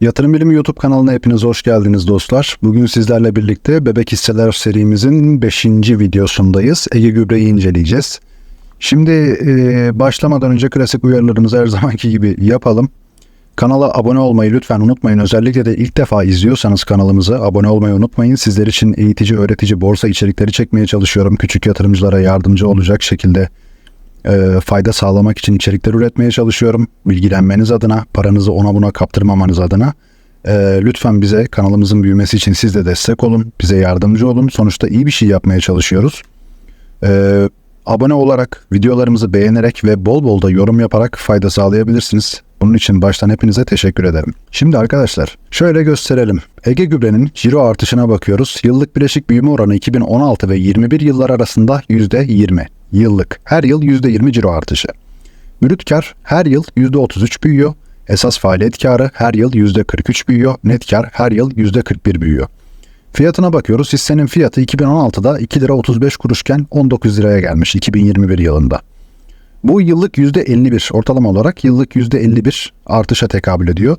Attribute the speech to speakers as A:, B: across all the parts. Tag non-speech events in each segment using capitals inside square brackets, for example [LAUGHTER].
A: Yatırım Bilimi YouTube kanalına hepiniz hoş geldiniz dostlar. Bugün sizlerle birlikte Bebek Hisseler serimizin 5. videosundayız. Ege Gübre'yi inceleyeceğiz. Şimdi e, başlamadan önce klasik uyarılarımızı her [LAUGHS] zamanki gibi yapalım. Kanala abone olmayı lütfen unutmayın. Özellikle de ilk defa izliyorsanız kanalımızı abone olmayı unutmayın. Sizler için eğitici, öğretici, borsa içerikleri çekmeye çalışıyorum. Küçük yatırımcılara yardımcı olacak şekilde e, fayda sağlamak için içerikler üretmeye çalışıyorum. Bilgilenmeniz adına, paranızı ona buna kaptırmamanız adına. E, lütfen bize kanalımızın büyümesi için siz de destek olun. Bize yardımcı olun. Sonuçta iyi bir şey yapmaya çalışıyoruz. E, abone olarak, videolarımızı beğenerek ve bol bol da yorum yaparak fayda sağlayabilirsiniz. Bunun için baştan hepinize teşekkür ederim. Şimdi arkadaşlar şöyle gösterelim. Ege Gübre'nin ciro artışına bakıyoruz. Yıllık bileşik büyüme oranı 2016 ve 21 yıllar arasında %20. Yıllık. Her yıl %20 ciro artışı. Brüt kar her yıl %33 büyüyor. Esas faaliyet karı her yıl %43 büyüyor. Net kar her yıl %41 büyüyor. Fiyatına bakıyoruz. Hissenin fiyatı 2016'da 2 lira 35 kuruşken 19 liraya gelmiş 2021 yılında. Bu yıllık %51 ortalama olarak yıllık %51 artışa tekabül ediyor.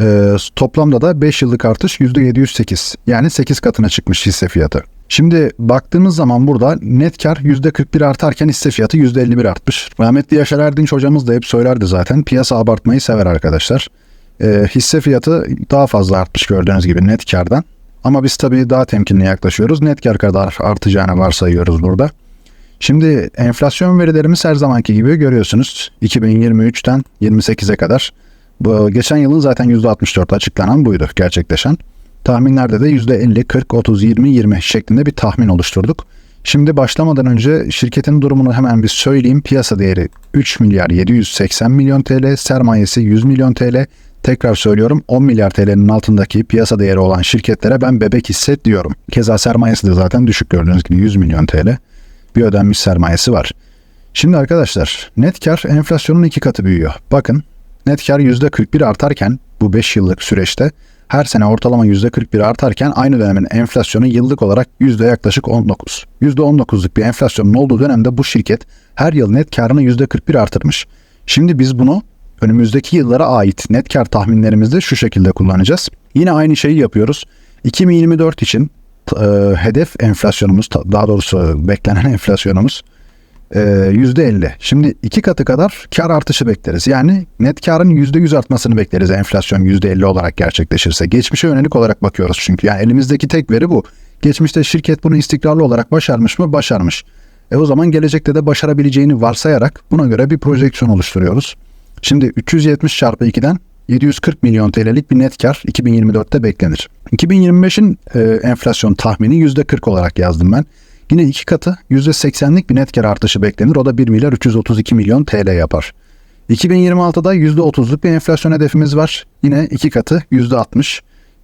A: Ee, toplamda da 5 yıllık artış %708 yani 8 katına çıkmış hisse fiyatı. Şimdi baktığımız zaman burada net kar %41 artarken hisse fiyatı %51 artmış. Rahmetli Yaşar Erdinç hocamız da hep söylerdi zaten piyasa abartmayı sever arkadaşlar. Ee, hisse fiyatı daha fazla artmış gördüğünüz gibi net kardan. Ama biz tabii daha temkinli yaklaşıyoruz. Net kar kadar artacağını varsayıyoruz burada. Şimdi enflasyon verilerimiz her zamanki gibi görüyorsunuz. 2023'ten 28'e kadar. Bu geçen yılın zaten %64 açıklanan buydu gerçekleşen. Tahminlerde de %50, 40, 30, 20, 20 şeklinde bir tahmin oluşturduk. Şimdi başlamadan önce şirketin durumunu hemen bir söyleyeyim. Piyasa değeri 3 milyar 780 milyon TL, sermayesi 100 milyon TL. Tekrar söylüyorum 10 milyar TL'nin altındaki piyasa değeri olan şirketlere ben bebek hisset diyorum. Keza sermayesi de zaten düşük gördüğünüz gibi 100 milyon TL bir ödenmiş sermayesi var. Şimdi arkadaşlar net kar enflasyonun iki katı büyüyor. Bakın net kar %41 artarken bu 5 yıllık süreçte her sene ortalama %41 artarken aynı dönemin enflasyonu yıllık olarak yüzde yaklaşık 19. %19'luk bir enflasyonun olduğu dönemde bu şirket her yıl net karını %41 artırmış. Şimdi biz bunu önümüzdeki yıllara ait net kar tahminlerimizde şu şekilde kullanacağız. Yine aynı şeyi yapıyoruz. 2024 için e, hedef enflasyonumuz daha doğrusu beklenen [LAUGHS] enflasyonumuz e, %50. Şimdi iki katı kadar kar artışı bekleriz. Yani net karın %100 artmasını bekleriz enflasyon %50 olarak gerçekleşirse. Geçmişe yönelik olarak bakıyoruz çünkü. Yani elimizdeki tek veri bu. Geçmişte şirket bunu istikrarlı olarak başarmış mı? Başarmış. E o zaman gelecekte de başarabileceğini varsayarak buna göre bir projeksiyon oluşturuyoruz. Şimdi 370 çarpı 2'den 740 milyon TL'lik bir net kar 2024'te beklenir. 2025'in e, enflasyon tahmini %40 olarak yazdım ben. Yine iki katı %80'lik bir net kar artışı beklenir. O da 1 milyar 332 milyon TL yapar. 2026'da %30'luk bir enflasyon hedefimiz var. Yine iki katı %60.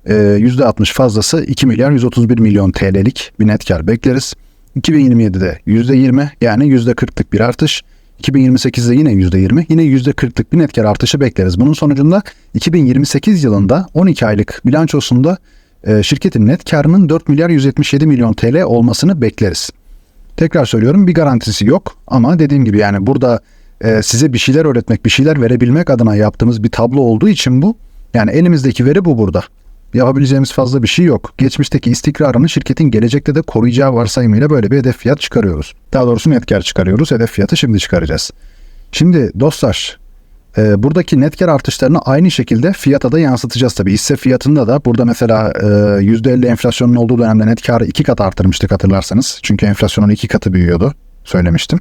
A: E, %60 fazlası 2 milyar 131 milyon TL'lik bir net kar bekleriz. 2027'de %20 yani %40'lık bir artış. 2028'de yine %20, yine %40'lık bir net kar artışı bekleriz. Bunun sonucunda 2028 yılında 12 aylık bilançosunda şirketin net karının 4 milyar 177 milyon TL olmasını bekleriz. Tekrar söylüyorum bir garantisi yok ama dediğim gibi yani burada e, size bir şeyler öğretmek, bir şeyler verebilmek adına yaptığımız bir tablo olduğu için bu. Yani elimizdeki veri bu burada. Yapabileceğimiz fazla bir şey yok. Geçmişteki istikrarını şirketin gelecekte de koruyacağı varsayımıyla böyle bir hedef fiyat çıkarıyoruz. Daha doğrusu net kar çıkarıyoruz. Hedef fiyatı şimdi çıkaracağız. Şimdi dostlar e, buradaki net kar artışlarını aynı şekilde fiyata da yansıtacağız tabii. Hisse fiyatında da burada mesela e, %50 enflasyonun olduğu dönemde net karı iki kat artırmıştık hatırlarsanız. Çünkü enflasyonun iki katı büyüyordu söylemiştim.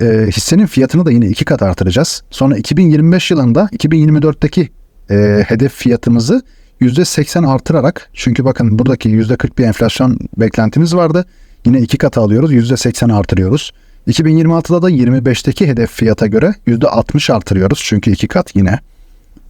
A: E, hissenin fiyatını da yine iki kat artıracağız. Sonra 2025 yılında 2024'teki e, hedef fiyatımızı %80 artırarak çünkü bakın buradaki %40 bir enflasyon beklentimiz vardı. Yine iki katı alıyoruz %80 artırıyoruz. 2026'da da 25'teki hedef fiyata göre %60 artırıyoruz. Çünkü iki kat yine.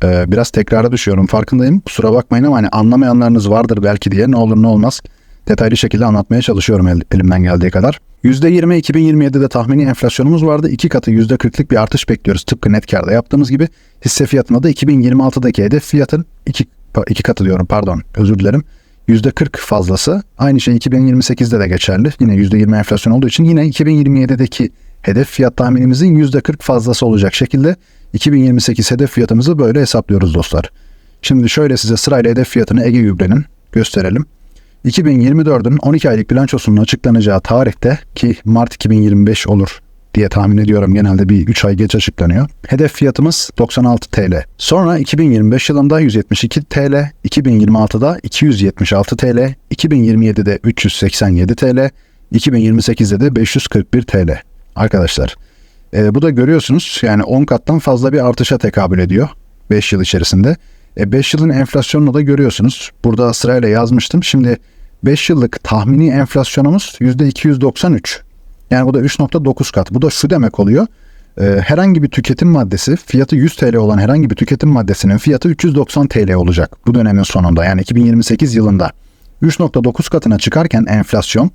A: Ee, biraz tekrara düşüyorum farkındayım. Kusura bakmayın ama hani anlamayanlarınız vardır belki diye ne olur ne olmaz. Detaylı şekilde anlatmaya çalışıyorum el, elimden geldiği kadar. %20 2027'de tahmini enflasyonumuz vardı. İki katı %40'lık bir artış bekliyoruz. Tıpkı net karda yaptığımız gibi. Hisse fiyatında da 2026'daki hedef fiyatın iki, iki katı diyorum pardon özür dilerim. %40 fazlası. Aynı şey 2028'de de geçerli. Yine %20 enflasyon olduğu için yine 2027'deki hedef fiyat tahminimizin %40 fazlası olacak şekilde 2028 hedef fiyatımızı böyle hesaplıyoruz dostlar. Şimdi şöyle size sırayla hedef fiyatını Ege Gübre'nin gösterelim. 2024'ün 12 aylık bilançosunun açıklanacağı tarihte ki Mart 2025 olur diye tahmin ediyorum. Genelde bir 3 ay geç açıklanıyor. Hedef fiyatımız 96 TL. Sonra 2025 yılında 172 TL, 2026'da 276 TL, 2027'de 387 TL, 2028'de de 541 TL. Arkadaşlar e, bu da görüyorsunuz yani 10 kattan fazla bir artışa tekabül ediyor 5 yıl içerisinde. 5 yılın enflasyonunu da görüyorsunuz. Burada sırayla yazmıştım. Şimdi 5 yıllık tahmini enflasyonumuz %293. Yani bu da 3.9 kat. Bu da şu demek oluyor. Ee, herhangi bir tüketim maddesi fiyatı 100 TL olan herhangi bir tüketim maddesinin fiyatı 390 TL olacak bu dönemin sonunda. Yani 2028 yılında 3.9 katına çıkarken enflasyon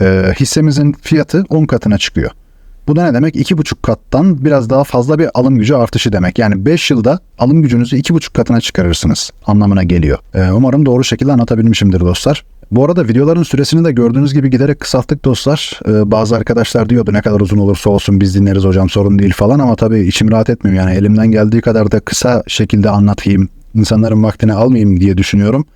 A: e, hissemizin fiyatı 10 katına çıkıyor. Bu da ne demek? 2,5 kattan biraz daha fazla bir alım gücü artışı demek. Yani 5 yılda alım gücünüzü 2,5 katına çıkarırsınız anlamına geliyor. Ee, umarım doğru şekilde anlatabilmişimdir dostlar. Bu arada videoların süresini de gördüğünüz gibi giderek kısalttık dostlar. Ee, bazı arkadaşlar diyordu ne kadar uzun olursa olsun biz dinleriz hocam sorun değil falan ama tabii içim rahat etmiyor. Yani elimden geldiği kadar da kısa şekilde anlatayım, insanların vaktini almayayım diye düşünüyorum.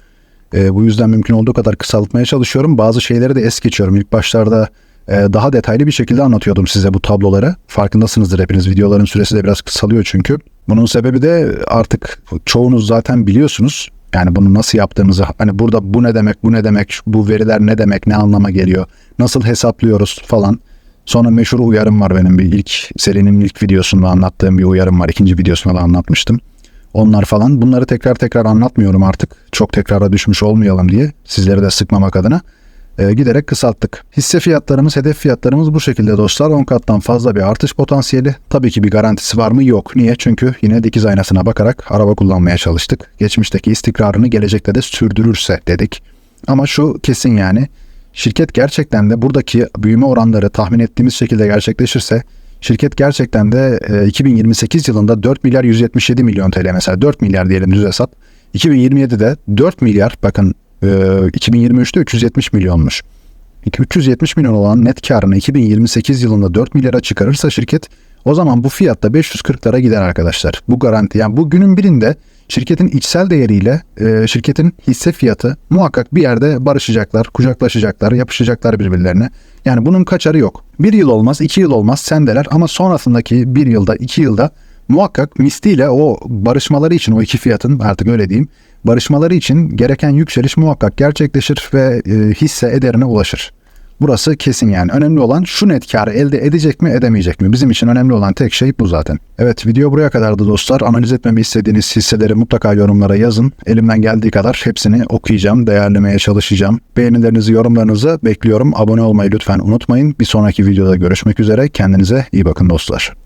A: Ee, bu yüzden mümkün olduğu kadar kısaltmaya çalışıyorum. Bazı şeyleri de es geçiyorum. İlk başlarda e, daha detaylı bir şekilde anlatıyordum size bu tabloları. Farkındasınızdır hepiniz. Videoların süresi de biraz kısalıyor çünkü. Bunun sebebi de artık çoğunuz zaten biliyorsunuz. Yani bunu nasıl yaptığımızı hani burada bu ne demek bu ne demek bu veriler ne demek ne anlama geliyor nasıl hesaplıyoruz falan. Sonra meşhur uyarım var benim bir ilk serinin ilk videosunda anlattığım bir uyarım var. İkinci videosunda da anlatmıştım. Onlar falan bunları tekrar tekrar anlatmıyorum artık. Çok tekrara düşmüş olmayalım diye sizleri de sıkmamak adına e, giderek kısalttık. Hisse fiyatlarımız, hedef fiyatlarımız bu şekilde dostlar. 10 kattan fazla bir artış potansiyeli. Tabii ki bir garantisi var mı? Yok. Niye? Çünkü yine dikiz aynasına bakarak araba kullanmaya çalıştık. Geçmişteki istikrarını gelecekte de sürdürürse dedik. Ama şu kesin yani şirket gerçekten de buradaki büyüme oranları tahmin ettiğimiz şekilde gerçekleşirse şirket gerçekten de e, 2028 yılında 4 milyar 177 milyon TL mesela 4 milyar diyelim düz hesap. 2027'de 4 milyar bakın e, 2023'te 370 milyonmuş. 370 milyon olan net karını 2028 yılında 4 milyara çıkarırsa şirket o zaman bu fiyatta 540'lara gider arkadaşlar. Bu garanti. Yani bu günün birinde şirketin içsel değeriyle e, şirketin hisse fiyatı muhakkak bir yerde barışacaklar, kucaklaşacaklar, yapışacaklar birbirlerine. Yani bunun kaçarı yok. Bir yıl olmaz, iki yıl olmaz sendeler ama sonrasındaki bir yılda, iki yılda muhakkak misliyle o barışmaları için o iki fiyatın artık öyle diyeyim barışmaları için gereken yükseliş muhakkak gerçekleşir ve e, hisse ederine ulaşır. Burası kesin yani. Önemli olan şu net karı elde edecek mi edemeyecek mi? Bizim için önemli olan tek şey bu zaten. Evet video buraya kadardı dostlar. Analiz etmemi istediğiniz hisseleri mutlaka yorumlara yazın. Elimden geldiği kadar hepsini okuyacağım, değerlemeye çalışacağım. Beğenilerinizi, yorumlarınızı bekliyorum. Abone olmayı lütfen unutmayın. Bir sonraki videoda görüşmek üzere. Kendinize iyi bakın dostlar.